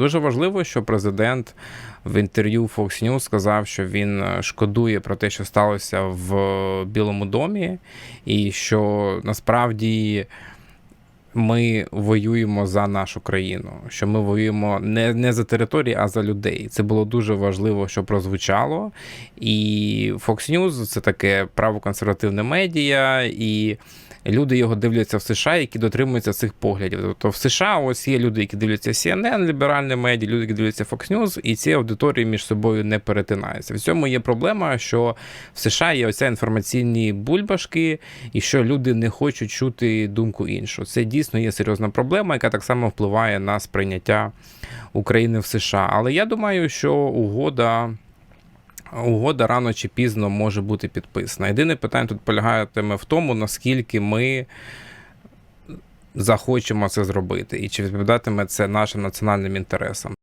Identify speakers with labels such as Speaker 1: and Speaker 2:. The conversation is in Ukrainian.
Speaker 1: Дуже важливо, що президент в інтерв'ю Fox News сказав, що він е, шкодує про те, що сталося в Білому домі, і що насправді ми воюємо за нашу країну, що ми воюємо не, не за території, а за людей. Це було дуже важливо, що прозвучало. І Fox News це таке правоконсервативне медіа, і люди його дивляться в США, які дотримуються цих поглядів. Тобто в США ось є люди, які дивляться CNN, ліберальне медіа, люди, які дивляться Fox News, і ці аудиторії між собою не перетинаються. В цьому є проблема, що в США є оця інформаційні бульбашки, і що люди не хочуть чути думку іншу. Це дійсно є серйозна проблема, яка так само впливає на сприйняття України в США. Але я думаю, що угода. Угода рано чи пізно може бути підписана. Єдине питання тут полягатиме в тому, наскільки ми захочемо це зробити, і чи відповідатиме це нашим національним інтересам.